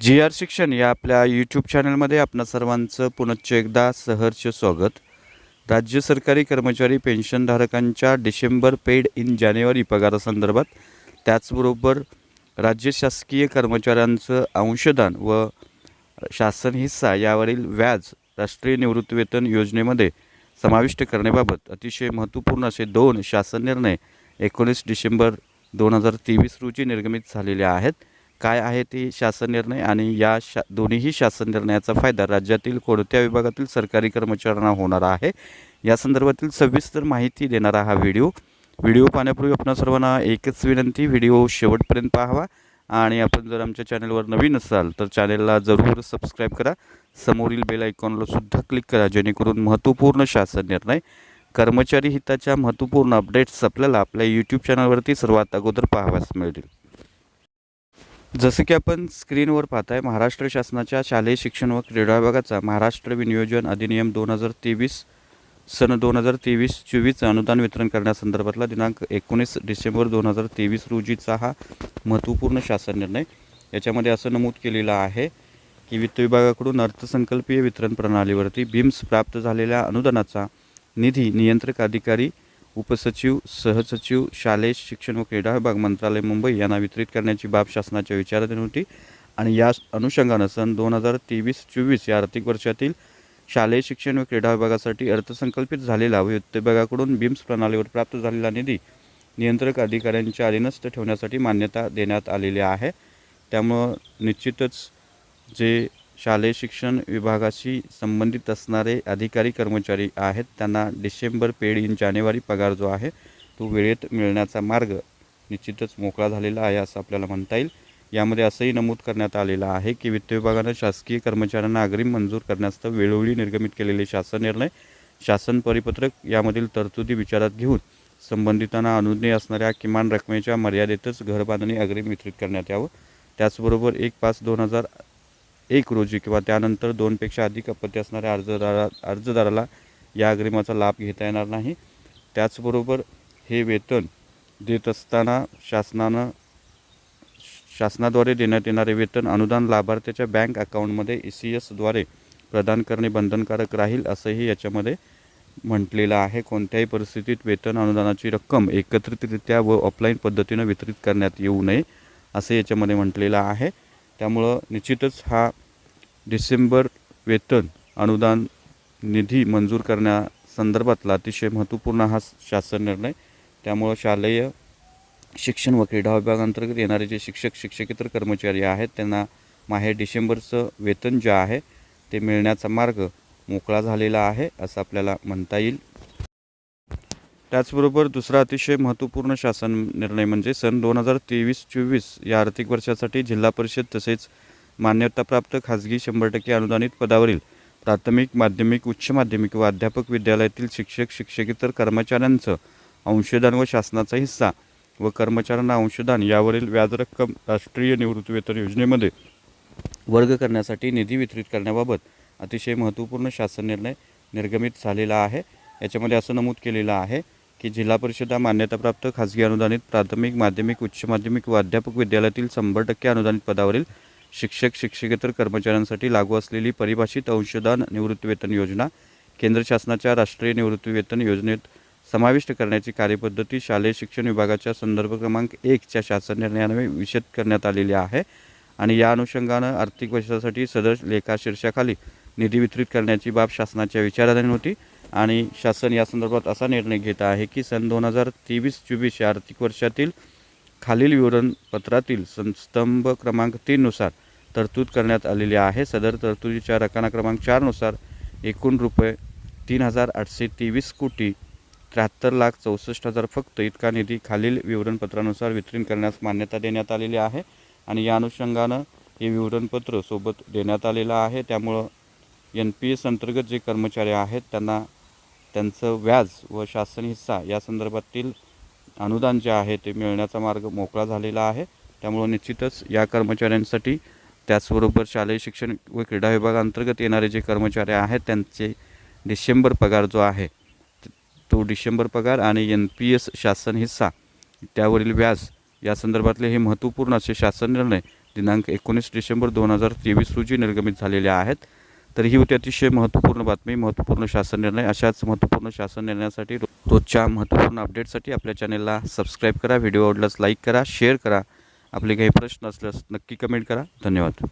जी R शिक्षण या आपल्या यूट्यूब चॅनलमध्ये आपणा सर्वांचं पुनश्च एकदा सहर्ष स्वागत. राज्य सरकारी कर्मचारी पेन्शनधारकांच्या डिसेंबर पेड इन जानेवारी पगारासंदर्भात त्याचबरोबर राज्य शासकीय कर्मचाऱ्यांचं अंशदान व शासन हिस्सा यावरील व्याज राष्ट्रीय निवृत्तीवेतन योजनेमध्ये समाविष्ट करण्याबाबत अतिशय महत्त्वपूर्ण असे दोन शासन निर्णय एकोणीस डिसेंबर दोन हजार तेवीस रोजी निर्गमित झालेले आहेत. काय आहे ते शासन निर्णय आणि या शा दोन्हीही शासन निर्णयाचा फायदा राज्यातील कोणत्या विभागातील सरकारी कर्मचाऱ्यांना होणार आहे? या संदर्भातील सविस्तर माहिती देणारा हा व्हिडिओ. व्हिडिओ पाहण्यापूर्वी आपणा सर्वांना एकच विनंती व्हिडिओ शेवटपर्यंत पाहावा. आणि आपण जर आमच्या चॅनलवर नवीन असाल तर चॅनलला जरूर सबस्क्राईब करा. समोरील बेल आयकॉनला सुद्धा क्लिक करा जेणेकरून महत्त्वपूर्ण शासन निर्णय कर्मचारी हिताच्या महत्त्वपूर्ण अपडेट्स आपल्याला आपल्या यूट्यूब चॅनलवरती सर्वात अगोदर पाहाव्यास मिळतील. जसं की आपण स्क्रीनवर पाहताय महाराष्ट्र शासनाच्या शालेय शिक्षण व क्रीडा विभागाचा महाराष्ट्र विनियोजन अधिनियम दोन हजार तेवीस सन दोन हजार तेवीस चोवीसचं अनुदान वितरण करण्यासंदर्भातला दिनांक एकोणीस डिसेंबर दोन हजार तेवीस रोजीचा हा महत्त्वपूर्ण शासन निर्णय. याच्यामध्ये असं नमूद केलेलं आहे की वित्त विभागाकडून अर्थसंकल्पीय वितरण प्रणालीवरती बीम्स प्राप्त झालेल्या अनुदानाचा निधी नियंत्रक अधिकारी उपसचिव सहसचिव शालेय शिक्षण व क्रीडा विभाग मंत्रालय मुंबई यांना वितरित करण्याची बाब शासनाच्या विचाराधीन होती आणि या अनुषंगानं सन दोन हजार तेवीस चोवीस या आर्थिक वर्षातील शालेय शिक्षण व क्रीडा विभागासाठी अर्थसंकल्पित झालेला व वित्त विभागाकडून बीम्स प्रणालीवर प्राप्त झालेला निधी नियंत्रक अधिकाऱ्यांच्या अधीनस्थ ठेवण्यासाठी मान्यता देण्यात आलेली आहे. त्यामुळं निश्चितच जे शालेय शिक्षण विभागाशी संबंधित असणारे अधिकारी कर्मचारी आहेत. त्यांना डिसेंबर पेड इन जानेवारी पगार जो आहे तो वेळेत मिळण्याचा मार्ग निश्चितच मोकळा झालेला आहे असं आपल्याला म्हणता येईल. यामध्ये असंही नमूद करण्यात आलेलं आहे की वित्त विभागानं शासकीय कर्मचाऱ्यांना अग्रिम मंजूर करण्यास्तव वेळोवेळी निर्गमित केलेले शासन निर्णय शासन परिपत्रक यामधील तरतुदी विचारात घेऊन संबंधितांना अनुज्ञेय असणाऱ्या किमान रकमेच्या मर्यादेतच घरबांधणी अग्रिम वितरित करण्यात यावं. त्याचबरोबर एक पाच दोन हजार एक रोजी किंवा त्यानंतर दोनपेक्षा अधिक अपत्य असणाऱ्या अर्जदारा अर्जदाराला या अग्रिमाचा लाभ घेता येणार नाही. त्याचबरोबर हे वेतन देत असताना शासनानं शासनाद्वारे देण्यात येणारे वेतन अनुदान लाभार्थ्याच्या बँक अकाउंटमध्ये ई सी एसद्वारे प्रदान करणे बंधनकारक राहील असंही याच्यामध्ये म्हटलेलं आहे. कोणत्याही परिस्थितीत वेतन अनुदानाची रक्कम एकत्रितरित्या व ऑफलाईन पद्धतीनं वितरित करण्यात येऊ नये असं याच्यामध्ये म्हटलेलं आहे. त्यामुळं निश्चितच हा डिसेंबर वेतन अनुदान निधी मंजूर करण्यासंदर्भातला अतिशय महत्त्वपूर्ण हा शासन निर्णय. त्यामुळं शालेय शिक्षण व क्रीडा विभागांतर्गत येणारे जे शिक्षक शिक्षकेतर कर्मचारी आहेत त्यांना माहे डिसेंबरचं वेतन जे आहे ते मिळण्याचा मार्ग मोकळा झालेला आहे असं आपल्याला म्हणता येईल. त्याचबरोबर दुसरा अतिशय महत्त्वपूर्ण शासन निर्णय म्हणजे सन दोन हजार तेवीस चोवीस या आर्थिक वर्षासाठी जिल्हा परिषद तसेच मान्यताप्राप्त खाजगी शंभर टक्के अनुदानित पदावरील प्राथमिक माध्यमिक उच्च माध्यमिक व अध्यापक विद्यालयातील शिक्षक शिक्षकेतर कर्मचाऱ्यांचं अंशदान व शासनाचा हिस्सा व कर्मचाऱ्यांना अंशदान यावरील व्याज रक्कम राष्ट्रीय निवृत्तीवेतन योजनेमध्ये वर्ग करण्यासाठी निधी वितरित करण्याबाबत अतिशय महत्त्वपूर्ण शासन निर्णय निर्गमित झालेला आहे. याच्यामध्ये असं नमूद केलेलं आहे. की जिल्हा परिषदा मान्यताप्राप्त खाजगी अनुदानित प्राथमिक माध्यमिक उच्च माध्यमिक व अध्यापक विद्यालयातील शंभर टक्के अनुदानित पदावरील शिक्षक शिक्षकेतर कर्मचाऱ्यांसाठी लागू असलेली परिभाषित अंशदान निवृत्तीवेतन योजना केंद्र शासनाच्या राष्ट्रीय निवृत्तीवेतन योजनेत समाविष्ट करण्याची कार्यपद्धती शालेय शिक्षण विभागाच्या संदर्भ क्रमांक एकच्या शासन निर्णयाने विषद करण्यात आलेली आहे आणि या अनुषंगानं आर्थिक वर्षासाठी सदर लेखा शीर्षाखाली निधी वितरित करण्याची बाब शासनाच्या विचाराधीन होती. आणि शासन या संदर्भात असा निर्णय घेत आहे की सन दोन हजार तेवीस चोवीस या आर्थिक वर्षातील खालील विवरणपत्रातील सं स्तंभ क्रमांक तीननुसार तरतूद करण्यात आलेली आहे. सदर तरतुदीच्या रकाना क्रमांक चारनुसार एकूण रुपये तीन हजार आठशे तेवीस कोटी त्र्याहत्तर लाख चौसष्ट हजार फक्त इतका निधी खालील विवरणपत्रानुसार वितरण करण्यास मान्यता देण्यात आलेली आहे आणि या अनुषंगानं हे विवरणपत्र सोबत देण्यात आलेलं आहे. त्यामुळं एन पी एस अंतर्गत जे कर्मचारी आहेत त्यांना त्यांचं व्याज व शासन हिस्सा या संदर्भातील अनुदान जे आहे ते मिळण्याचा मार्ग मोकळा झालेला आहे. त्यामुळं निश्चितच या कर्मचाऱ्यांसाठी त्याचबरोबर शालेय शिक्षण व क्रीडा विभागाअंतर्गत येणारे जे कर्मचारी आहेत त्यांचे डिसेंबर पगार जो आहे तो डिसेंबर पगार आणि एन पी एस शासन हिस्सा त्यावरील व्याज या संदर्भातले हे महत्त्वपूर्ण असे शासन निर्णय दिनांक एकोणीस डिसेंबर दोन हजार तेवीस रोजी निर्गमित झालेले आहेत. तर ही होती अतिशय महत्त्वपूर्ण बातमी महत्त्वपूर्ण शासन निर्णय. अशाच महत्त्वपूर्ण शासन निर्णयासाठी रोजच्या महत्त्वपूर्ण अपडेटसाठी आपल्या चॅनेलला सबस्क्राईब करा व्हिडिओ आवडल्यास लाईक करा शेअर करा. आपले काही प्रश्न असल्यास नक्की कमेंट करा. धन्यवाद.